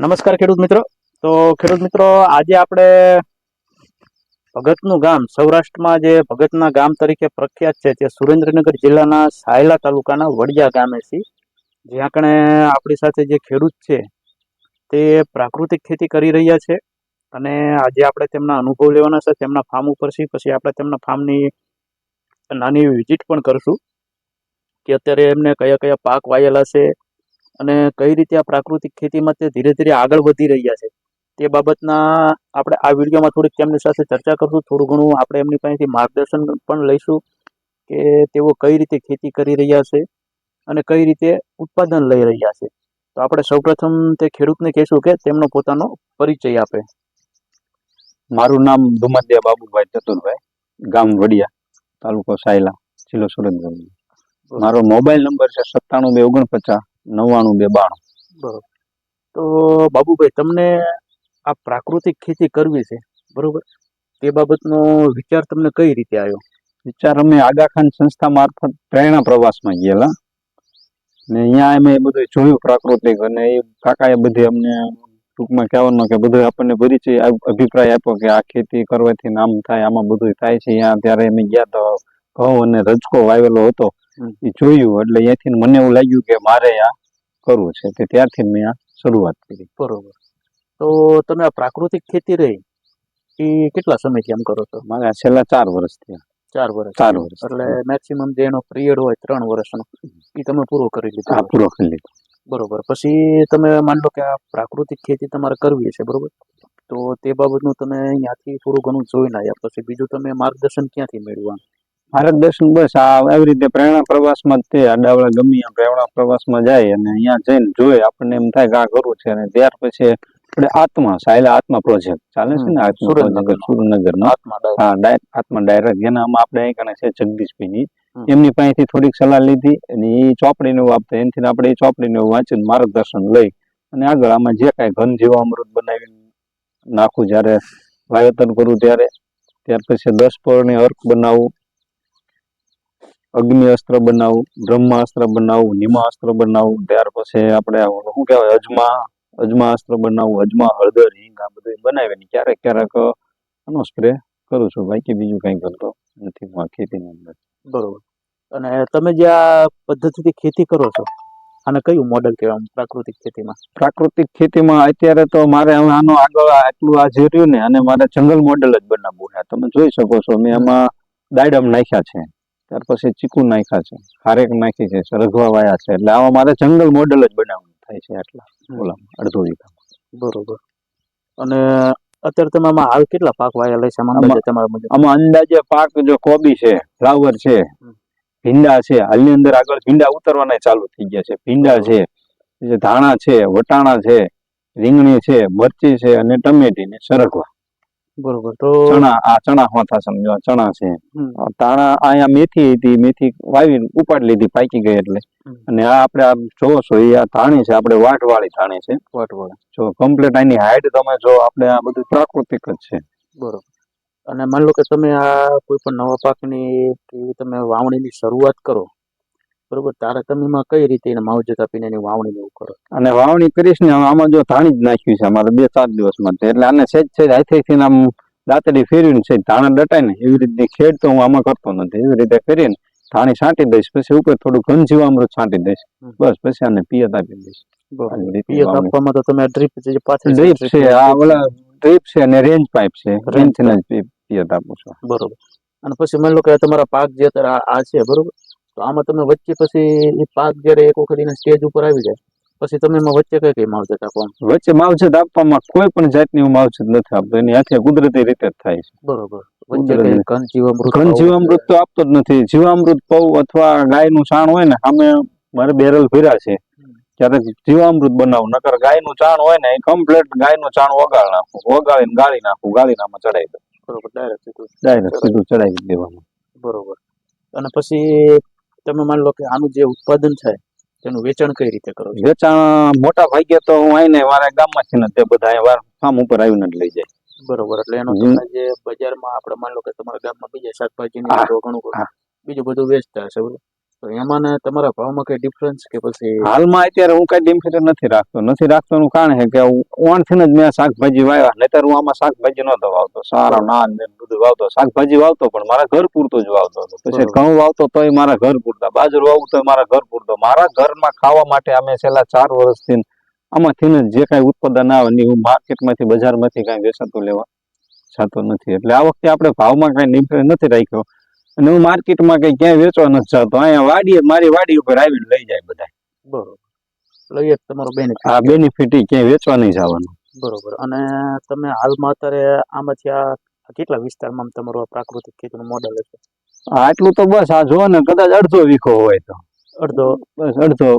નમસ્કાર ખેડૂત મિત્રો. તો ખેડૂત મિત્રો, આજે આપણે ભગતનું ગામ, સૌરાષ્ટ્રમાં જે ભગતના ગામ તરીકે પ્રખ્યાત છે તે સુરેન્દ્રનગર જિલ્લાના સાયલા તાલુકાના વડિયા ગામે છે. જ્યાં કણે આપણી સાથે જે ખેડૂત છે, તે પ્રાકૃતિક ખેતી કરી રહ્યા છે અને આજે આપણે તેમના અનુભવ લેવાના છે, તેમના ફાર્મ ઉપર છે પછી આપણે તેમના ફાર્મની નાની વિઝિટ પણ કરશું કે અત્યારે એમને કયા કયા પાક વાયેલા છે અને કઈ રીતે આ પ્રાકૃતિક ખેતીમાં તે ધીરે ધીરે આગળ વધી રહ્યા છે, તે બાબતના આપણે આ વિડીયોમાં થોડીક તેમની સાથે ચર્ચા કરશું. થોડું ઘણું આપણે એમની પાસેથી માર્ગદર્શન પણ લઈશું કે તેઓ કઈ રીતે ખેતી કરી રહ્યા છે અને કઈ રીતે ઉત્પાદન લઈ રહ્યા છે. તો આપણે સૌપ્રથમ તે ખેડૂતને કહેશું કે તેમનો પોતાનો પરિચય આપે. મારું નામ દુમતિયા બાબુભાઈ ચતુરભાઈ, ગામ વડિયા, તાલુકો સાયલા, જિલ્લો સુરેન્દ્રનગર. મારો મોબાઈલ નંબર છે સત્તાણું બે ઓગણપચાસ નવ્વાણું બે બાણું. બરોબર. તો બાબુભાઈ તમને આ પ્રાકૃતિક ખેતી કરવી છે બરોબર? તે બાબતનો વિચાર તમને કઈ રીતે આવ્યો? વિચાર અમે આગાખાન સંસ્થા મારફત પ્રેરણા પ્રવાસમાં ગયેલા. ને અહીંયા અમે એ બધું જોયું પ્રાકૃતિક અને એ કાકાએ બધી અમને ટૂંકમાં કહેવાનું કે બધું આપણને પરિચય અભિપ્રાય આપ્યો કે આ ખેતી કરવાથી નામ થાય આમાં બધું થાય છે. અહીંયા ત્યારે અમે ગયા તો ઘઉં અને રજકો વાવેલો હતો. એ જોયું એટલે અહીંયાથી મને એવું લાગ્યું કે મારે આ કરવું છે તે ત્યારથી મેં આ શરૂઆત કરી. બરોબર. તો તમે આ પ્રાકૃતિક ખેતી રહી એ કેટલા સમયથી આમ કરો છો? મારા છેલ્લા ચાર વર્ષ થયા. ચાર વર્ષ. ચાર વર્ષ એટલે મેક્સિમમ જે એનો પિરિયડ હોય ત્રણ વર્ષનો એ તમે પૂરો કરી લીધો. હા પૂરો કરી લીધો. બરોબર. પછી તમે માની લો કે આ પ્રાકૃતિક ખેતી તમારે કરવી છે બરોબર? તો તે બાબતનું તમે અહીંયાથી થોડું ઘણું જોઈને આવ્યા. પછી બીજું તમે માર્ગદર્શન ક્યાંથી મેળવવા માર્ગદર્શન બસ આ આવી રીતે પ્રેરણા પ્રવાસમાં જ તે આડાવડા ગમી પ્રેરણા પ્રેરણા પ્રવાસમાં જાય અને અહીંયા જઈને જોઈએ આપણને એમ થાય કે આ કરવું છે અને ત્યાર પછી આપણે આત્મા સાયલા આત્મા પ્રોજેક્ટ ચાલે છે ને સુરેન્દ્રનગર સુરેન્દ્રનગર. નો. હા આત્મા ડાયરેક્ટ જેનામાં આપણે અહીં કણે છે જગદીશભાઈની. એમની પાસેથી થોડીક સલાહ લીધી અને એ ચોપડીને એવું આપતા એનાથી આપણે એ ચોપડીને એવું વાંચીને માર્ગદર્શન લઈ અને આગળ આમાં જે કાંઈ ઘન જીવામૃત બનાવીને નાખું જ્યારે વાવેતર કરું ત્યારે ત્યાર પછી દસ પરની અર્ક બનાવવું અગ્નિ અસ્ત્ર બનાવવું બ્રહ્માસ્ત્ર બનાવવું નિમાસ્ત્ર બનાવવું ત્યાર પછી આપણે શું કહેવાય અજમા અજમા અસ્ત્ર બનાવવું અજમા હળદર હિંગ આ બધું બનાવીને ક્યારેક ક્યારેક આનો સ્પ્રે કરું છું. બાકી બીજું કંઈ કરતો નથી હું આ ખેતીની અંદર. બરોબર. અને તમે જે આ પદ્ધતિથી ખેતી કરો છો આને કયું મોડલ કહેવાય પ્રાકૃતિક ખેતીમાં? પ્રાકૃતિક ખેતીમાં અત્યારે તો મારે હવે આનો આગળ આટલું આ જે રહ્યું ને અને મારે જંગલ મોડલ જ બનાવવું છે. તમે જોઈ શકો છો મેં એમાં દાડમ નાખ્યા છે. ત્યાર પછી ચીકુ નાખ્યા છે. ખારેક નાખી છે સરગવા વાયા છે. એટલે આવા મારે જંગલ મોડેલ જ બનાવવાનું થાય છે આટલા ઓલા અડધો વીઘા બરોબર. અને અત્યારે તમે આમાં હાલ કેટલા પાક વાયેલા છે? આમાં અંદાજે આમાં અંદાજે પાક જો કોબી છે ફ્લાવર છે ભીંડા છે હાલની અંદર આગળ ભીંડા ઉતરવાના ચાલુ થઈ ગયા છે. ભીંડા છે ધાણા છે વટાણા છે રીંગણી છે મરચી છે અને ટમેટી ને સરગવા બરોબર. તો ચણા આ ચણા હોતા સમજો ચણા છે. તાણા અહીંયા મેથી હતી મેથી વાવી ઉપાડી લીધી પાકી ગઈ એટલે. અને આ આપણે આ જોવો છો એ આ ધાણી છે આપણે વાટવાળી ધાણી છે. વાટવાળા. જો કમ્પ્લીટ આની હાઈટ તમે જો આપણે આ બધું પ્રાકૃતિક જ છે. બરોબર. અને માની લો કે તમે આ કોઈ પણ નવા પાકની તમે વાવણીની શરૂઆત કરો બરોબર? તારે તમે કઈ રીતે એને માવજત આપીને એની વાવણી એવું કરો? અને વાવણી કરીશ ને આમાં જો ધાણી જ નાખ્યું છે અમારે બે ચાર દિવસમાં એટલે આને સેજ સેજ હાથેથી આમ દાંતડી ફેરવીને સેજ ધાણા દટાય ને એવી રીતે ખેડ તો હું આમાં કરતો નથી. એવી રીતે કરીને ધાણી છાંટી દઈશ. પછી ઉપર થોડું ઘન જીવામૃત છાંટી દઈશ. બસ પછી આને પિયત આપી દઈશ. પિયત આપવામાં તો તમે ડ્રીપ જે પાછળ ડ્રીપ છે આ ઓલા ડ્રીપ છે અને રેન્જ પાઇપ છે. રેન્જ પિયત આપું છું. બરોબર. અને પછી માની લો કે તમારા પાક જે અત્યારે આ છે બરોબર? તો આમાં તમે વચ્ચે પછી એ પાક જ્યારે એક વખત એના સ્ટેજ ઉપર આવી જાય પછી તમે એમાં વચ્ચે કઈ કઈ માવજત આપો વચ્ચે માવજત આપવામાં કોઈ પણ જાતની હું માવજત નથી આપતો. એની આખી કુદરતી રીતે જ થાય છે. બરોબર. ઘન જીવામૃત તો આપતો જ નથી. જીવામૃત પૌ અથવા ગાયનું છાણ હોય ને સામે મારે બેરલ ભર્યા છે ક્યારેક જીવામૃત બનાવું. નકર ગાયનું છાણ હોય ને એ કમ્પ્લીટ ગાયનું છાણ વગાડ નાખું. વગાડીને ગાળી નાખું. ગાળીને ચડાવી દઉં. બરોબર. ડાયરેક્ટ સીધું. ડાયરેક્ટ સીધું ચડાવી દેવાનું બરોબર. અને પછી તમે માની લો કે આનું જે ઉત્પાદન છે તેનું વેચાણ કઈ રીતે કરો છો? વેચાણ મોટા ભાગે તો હું આવીને મારા છે ને તે બધા વાર ફાર્મ ઉપર આવીને જ લઈ જાય. બરોબર એટલે એનો. તમે જે બજારમાં આપણે માની લો કે તમારા ગામમાં બીજા શાકભાજી ઘણું બીજું બધું વેચતા હશે બરોબર? તો એમાં ને તમારા ભાવમાં કઈ ડિફરન્સ કે પછી હાલમાં અત્યારે હું કઈ ડિમ્ફિટર નથી રાખતો. નથી રાખતો નું કારણ છે કે ઓણથી જ મેં શાકભાજી વાવ્યા. નહીતર હું આમાં શાકભાજી નતો વાવતો સારા નાન ને બધું વાવતો. શાકભાજી વાવતો પણ મારા ઘર પૂરતો જ વાવતો હતો. પછી ઘઉં વાવતો તોય મારા ઘર પૂરતા. બાજરો વાવું તોય મારા ઘર પૂરતો. મારા ઘરમાં ખાવા માટે અમે છેલ્લા ચાર વર્ષથી આમાંથી જે કાંઈ ઉત્પાદન આવે ને હું માર્કેટમાંથી બજારમાંથી કાંઈ વેચાતું લેવા જતો નથી. એટલે આ વખતે આપણે ભાવમાં કાંઈ ડિફરન્સ નથી રાખ્યો. અને હું માર્કેટમાં કઈ ક્યાંય વેચવા નથી જતો અહીંયા વાડીએ મારી વાડી ઉપર આવીને લઈ જાય બધા બરોબર. લઈએ તમારો બેનિફિટ આ બેનિફિટ ક્યાંય વેચવા નહીં જવાનું. બરોબર. અને તમે હાલમાં અત્યારે આમાંથી આ કેટલા વિસ્તારમાં તમારું આ પ્રાકૃતિક ખેતીનું મોડેલ છે આટલું તો બસ આ જો ને કદાચ અડધો વીખો હોય તો. અડધો? બસ અડધો.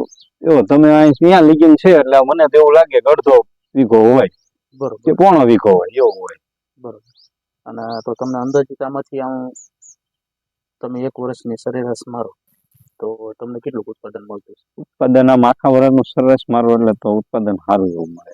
એવો તમે અહીં ત્યાં લીગીન છે એટલે મને તો એવું લાગે કે અડધો વીઘો હોય. બરોબર. કે પોણો વીઘો હોય એવું હોય. બરોબર. અને તો તમને અંદાજિત આમાંથી આમ તમે એક વર્ષની સરેરાશ મારો. તો તમને કેટલું ઉત્પાદન મળતું છે ઉત્પાદન આમ આખા વર્ષનું સરસ મારો એટલે તો ઉત્પાદન સારું એવું મળે.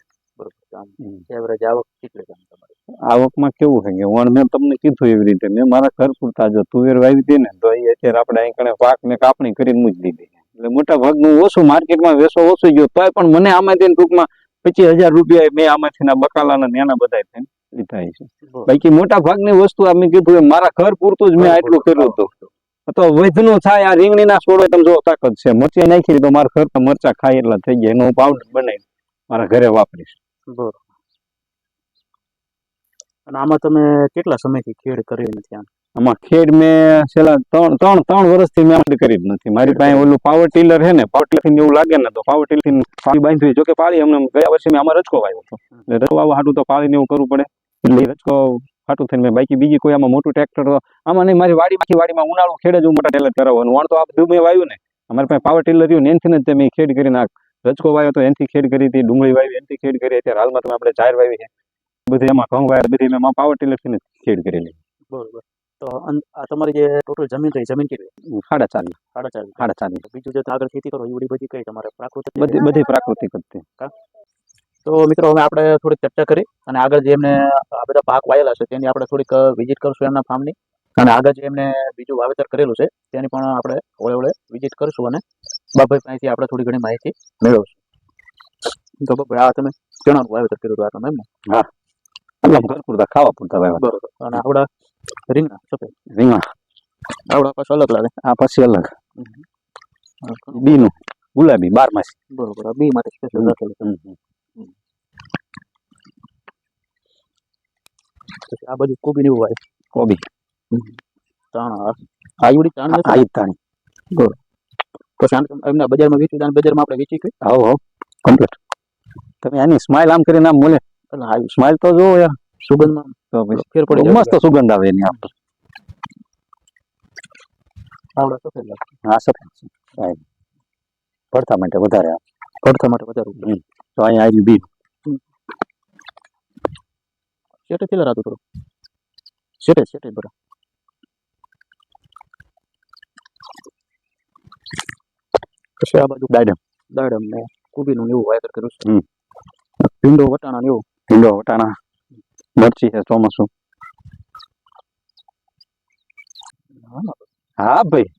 એવરેજ આવક કેટલી છે તમારી? આવકમાં કેવું છે કે વણ મેં તમને કીધું એવી રીતે. મેં મારા ઘર પૂરતા જો તુવેર વાવી હતી ને તો એ અત્યારે આપણે અહીં કણે પાક ને કાપણી કરીને મૂકી દીધી એટલે મોટા ભાગનું ઓછું માર્કેટમાં વેસો ઓછું ગયો તોય પણ મને આમાંથી ટૂંકમાં પચીસ હજાર રૂપિયા મેં આમાંથી બકાલાના નાના બધા થઈને લીધા છે. બાકી મોટા ભાગની વસ્તુ આ મેં કીધું એમ મારા ઘર પૂરતું જ મેં આટલું કર્યું હતું. તો વધનું થાય આ રીંગણીના છોડો તમે જો તાકાત છે. મરચી નાખી તો મારા ઘર મરચા ખાય એટલા થઈ ગયા. એનો હું પાવડર બનાવી મારા ઘરે વાપરીશ. બરોબર. અને આમાં તમે કેટલા સમયથી ખેડ કરી નથી આમ? આમાં ખેડ મેં છેલ્લા ત્રણ ત્રણ ત્રણ વર્ષથી મેં આમાં કરી જ નથી. મારી પાસે ઓલું પાવર ટીલર છે ને પાવર ટીલરથી એવું લાગે ને તો પાવર ટીલરથી પાળી બાંધવી જોકે પાળી અમને ગયા વર્ષે મેં આમાં રચકો વાવ્યો હતો. એટલે રચકો વાવવા હાટું તો પાળીને એવું કરવું પડે. એટલે રચકો ફાટું થઈને બાકી બીજી કોઈ આમાં મોટું ટ્રેક્ટર આમાં નહીં મારી વાડી બાકી વાડીમાં ઉનાળો ખેડે જ હું મોટા ટેલર કરાવવાનું. વણ તો આ બધું મેં વાવ્યું ને. અમારે પાસે પાવર ટેલર રહ્યું ને એનથી જ મેં ખેડ કરી નાખ રચકો વાવ્યો તો એનથી ખેડ કરી હતી ડુંગળી વાવી એનથી ખેડ કરી. અત્યારે હાલમાં તમે આપણે ચાર વાવી છે. બધી એમાં ઘઉં વાવ્યા બધી મેં પાવર ટેલરથી ખેડ કરેલી. બરોબર. તો આ તમારી જે ટોટલ જમીન રહી જમીન કેટલી? સાડા ચાર સાડા ચાર સાડા ચાર બીજું જે આગળ ખેતી કરો એ બધી બધી કઈ તમારે પ્રાકૃતિક બધી બધી પ્રાકૃતિક હતી તો મિત્રો હવે આપણે થોડીક ચર્ચા કરી અને આગળ જે એમને આ બધા પાક વાયેલા છે તેની આપણે થોડીક વિઝિટ કરશું એમના ફાર્મની અને આગળ જે એમને બીજું વાવેતર કરેલું છે તેની પણ આપણે ઓળે ઓળે વિઝિટ કરશું અને બાબાઈ પાસેથી આપણે થોડી ઘણી માહિતી મેળવશું. તો બાબા આ તમે ચણાનું વાવેતર કર્યું હતું આ તમે એમ હા. એટલે ઘર પૂરતા ખાવા પૂરતા વાવ્યા. બરોબર. અને આવડા રીંગણા સફેદ? રીંગણા. આવડા પાછું અલગ લાગે. આ પછી અલગ. બીનું ગુલાબી બાર માસી બરોબર. બી માટે સ્પેશિયલ રાખેલું છે પછી આ બધું કોબી એવું વાય કોબી. ત્રણ આયુડી નથી આઈ તાણી પછી એમના બજારમાં વેચી આને બજારમાં આપણે વેચી કઈ આવો આવો કમ્પ્લીટ તમે આની સ્માઇલ આમ કરીને આમ બોલે. સ્માઇલ તો જોવો યાર. સુગંધમાં તો ફેર પડે મસ્ત સુગંધ આવે એની આમ. સફેદ. હા સાહેબ ભરતા માટે વધારે પડતા માટે વધારે તો અહીંયા આવી બી શેઠે થેલા રાતું થોડું શેઠે શેઠે બરા પછી આ બાજુ દાડમ દાડમ ને કોબીનું એવું વાવેતર કર્યું છે. ભીંડો વટાણા ને એવું ભીંડો વટાણા મરચી છે ચોમાસું હા ભાઈ હા ભાઈ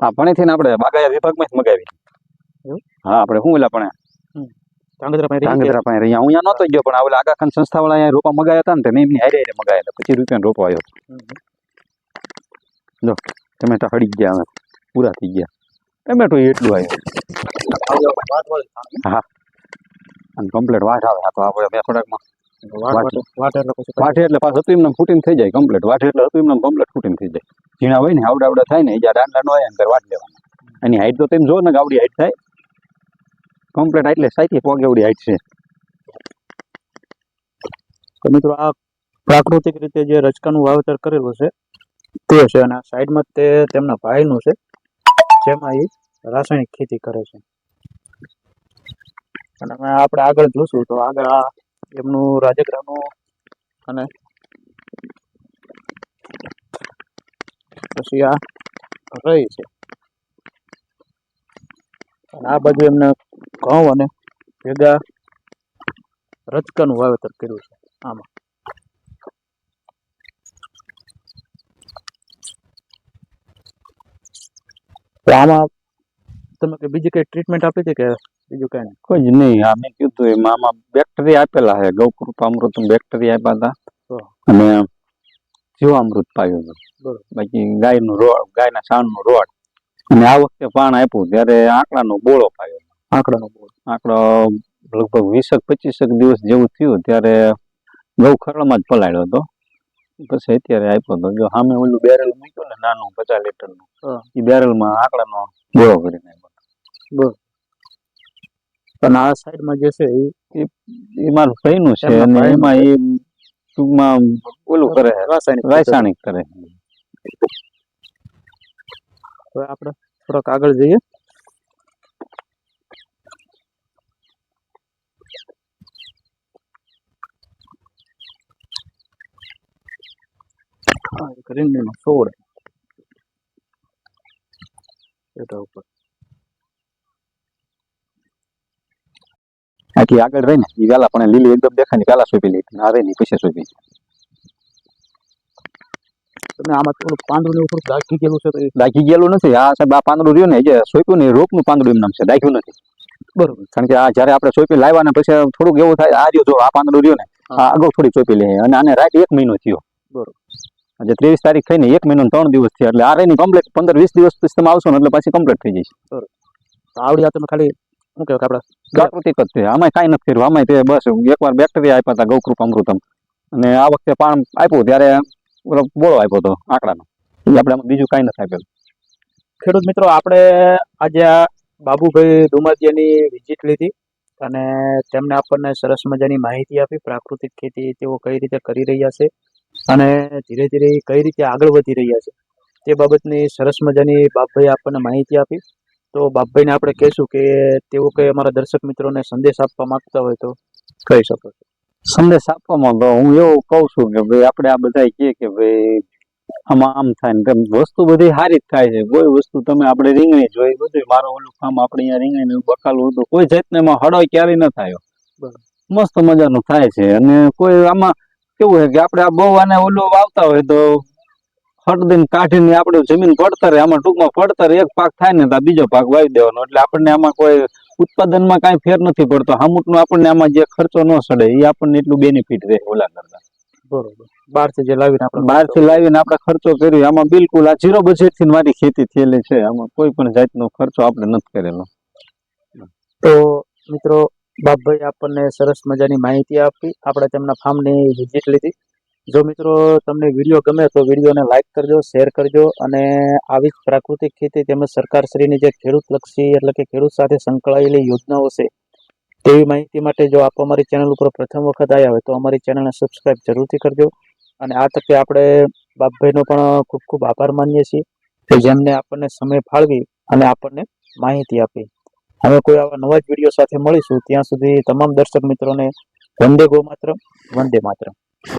આપણેથી ને આપણે બાગાયત વિભાગમાં જ મગાવી? હા આપણે શું ઓલા પણ ધ્રાંગધ્રા પાસે રહ્યા હું અહીંયા નહોતો ગયો પણ આવેલા આગાખાન સંસ્થા વાળા અહીંયા રોપા મગાયા હતા ને તે મેં એમની હારે હારે મગાયા પચીસ રૂપિયાનો રોપો આવ્યો હમ. ટમેટા હળી ગયા હવે. પૂરા થઈ ગયા. ટમેટો એટલું આવ્યું. હા. અને કમ્પ્લીટ વાટ આવે. આ તો આપણે બે થોડાકમાં વાટ વાટ વાટ એટલે પછી વાટે એટલે પાછું હતું એમને ફૂટીને થઈ જાય કમ્પ્લીટ વાટે એટલે હતું એમને કમ્પ્લીટ ફૂટીને થઈ જાય. ઝીણા હોય ને આવડા આવડા થાય ને જ્યાં દાંડા નો આવે ને ત્યારે વાટ લેવાના. એની હાઈટ તો તેમ જો ને ગાવડી આવડી હાઈટ થાય. કમ્પ્લીટ એટલે સાઈથી પગ એવડી હાઈટ છે. તો મિત્રો, આ પ્રાકૃતિક રીતે જે રચકાનું વાવેતર કરેલું છે, તે છે અને સાઈડમાં તે તેમના ભાઈનું છે, જેમાં એ રાસાયણિક ખેતી કરે છે. અને આપણે આગળ જોશું તો આગળ એમનું રાજગરાનું અને પછી આ રહી છે. અને આ બાજુ એમને ઘઉં અને ભેગા રચકાનું વાવેતર કર્યું છે. આમાં. તો આમાં તમે કે બીજી કઈ ટ્રીટમેન્ટ આપી હતી કે બીજું કઈ નહીં? કોઈ જ નહીં. આ મેં કીધું એમાં આમાં બેક્ટેરિયા આપેલા છે. ગૌકૃપામૃત બેક્ટેરિયા આપ્યા હતા. અને જીવામૃત પાયું હતું. બરોબર. બાકી ગાયનું રોડ ગાયના છાણનું રોડ અને આ વખતે પાણ આપ્યું. ત્યારે આંકડાનો બોળો પાયો. આંકડાનો બોર્ડ આંકડો લગભગ વીસક પચીસક દિવસ જેવું થયું ત્યારે ગૌ ખરણમાં જ પલાળ્યો હતો. પછી અત્યારે આપ્યો હતો જો સામે ઓલું બેરલ મૂક્યું ને નાનું પચાસ લીટરનું. એ બેરલમાં આંકડાનો ગોળો કરીને આપ્યો બરોબર અને આ સાઈડમાં જે છે એ મારું ભાઈનું છે અને એમાં એ ટૂંકમાં ઓલું કરે રાસાયણિક રાસાયણિક કરે. હવે આપણે થોડાક આગળ જઈએ. રીંગણીનો છોડ એટા ઉપર આખી આગળ રહી ને એ વેલા પણ લીલી એકદમ દેખાય ને પેલા સોપી લીધી આવે નહીં પૈસા પછી સોંપી તમે આમાં થોડું પાંદડું ઉપર દાખી ગયેલું છે તો દાખી ગયેલું નથી આ સાહેબ આ પાંદડું રહ્યું ને જે સોપ્યું ને રોપનું પાંદડું એમ નામ છે દાખ્યું નથી બરોબર કારણ કે આ જયારે આપણે સોપી લાવ્યા ને પછી થોડુંક એવું થાય આ રહ્યું જો આ પાંદડું રહ્યું ને આ અગાઉ થોડી સોપી લે અને આને રાત એક મહિનો થયો બરોબર. આજે ત્રેવીસ તારીખ થઈને એક મહિનો ત્રણ દિવસ થયા એટલે આ રહી કમ્પ્લીટ પંદર વીસ દિવસ તમે આવશો ને એટલે પછી કમ્પ્લીટ થઈ જશે તો આવડી તમે ખાલી શું કહેવાય આપણે પ્રાકૃતિક જ છે. આમાં કાંઈ નથી કર્યું. આમાં તે બસ એકવાર બેક્ટેરિયા આપ્યા હતા ગૌકૃપ અમૃતમ. અને આ વખતે પાણ આપ્યું ત્યારે બોળો આપ્યો હતો આંકડાનો. એ આપણે આમાં બીજું કાંઈ નથી આપેલું ખેડૂત મિત્રો આપણે આજે આ બાબુભાઈ દુમાતિયાની વિઝિટ લીધી અને તેમણે આપણને સરસ મજાની માહિતી આપી. પ્રાકૃતિક ખેતી તેઓ કઈ રીતે કરી રહ્યા છે અને ધીરે ધીરે કઈ રીતે આગળ વધી રહ્યા છે તે બાબતની સરસ મજાની બાપભાઈએ આપણને માહિતી આપી. તો બાપભાઈને આપણે કહેશું કે તેઓ કઈ અમારા દર્શક મિત્રોને સંદેશ આપવા માંગતા હોય તો કહી શકો છો. સંદેશ આપવામાં તો હું એવું કહું છું કે ભાઈ આપણે આ બધા કહે કે ભાઈ આમાં આમ થાય ને વસ્તુ બધી સારી જ થાય છે. કોઈ વસ્તુ તમે આપણે રીંગણી જોઈ બધું મારો ઓલું કામ આપણે અહીંયા રીંગણી બકાલું હતું. કોઈ જાતને એમાં હળોય ક્યારેય ન થાય. મસ્ત મજાનું થાય છે. અને કોઈ આમાં કેવું છે કે આપણે આ બહુ આને ઓલું વાવતા હોય તો દઈને કાઢીને આપણે જમીન પડતરે આમાં ટૂંકમાં પડતર એક પાક થાય ને તો બીજો પાક વાવી દેવાનો. એટલે આપણને આમાં કોઈ ઉત્પાદનમાં કાંઈ ફેર નથી પડતો. હામુટનો આપણને આમાં જે ખર્ચો ન સડે એ આપણને એટલું બેનિફિટ રહે ઓલા કરતા. બરોબર. બહારથી જે લાવીને આપણે બહારથી લાવીને આપણે ખર્ચો કર્યો આમાં બિલકુલ આ ઝીરો બજેટથી મારી ખેતી થયેલી છે. આમાં કોઈ પણ જાતનો ખર્ચો આપણે નથી કરેલો. તો મિત્રો બાપભાઈ આપણને સરસ મજાની માહિતી આપી. આપણે તેમના ફાર્મની વિઝિટ લીધી. જો મિત્રો તમને વીડિયો ગમે તો વિડીયોને લાઇક કરજો, શેર કરજો અને આવી જ પ્રાકૃતિક ખેતી તેમજ સરકારશ્રીની જે ખેડૂતલક્ષી એટલે કે ખેડૂત સાથે સંકળાયેલી યોજનાઓ છે, તેવી માહિતી માટે જો આપ અમારી ચેનલ ઉપર પ્રથમ વખત આવ્યા હોય તો અમારી ચેનલને સબસ્ક્રાઇબ જરૂરથી કરજો. અને આ તકે આપણે બાપભાઈનો પણ ખૂબ ખૂબ આભાર માનીએ છીએ કે જેમને આપણને સમય ફાળવી અને આપણને માહિતી આપી. હવે કોઈ આવા નવા જ વીડિયો સાથે મળીશું. ત્યાં સુધી તમામ દર્શક મિત્રોને વંદે ગો માત્ર વંદે માત્ર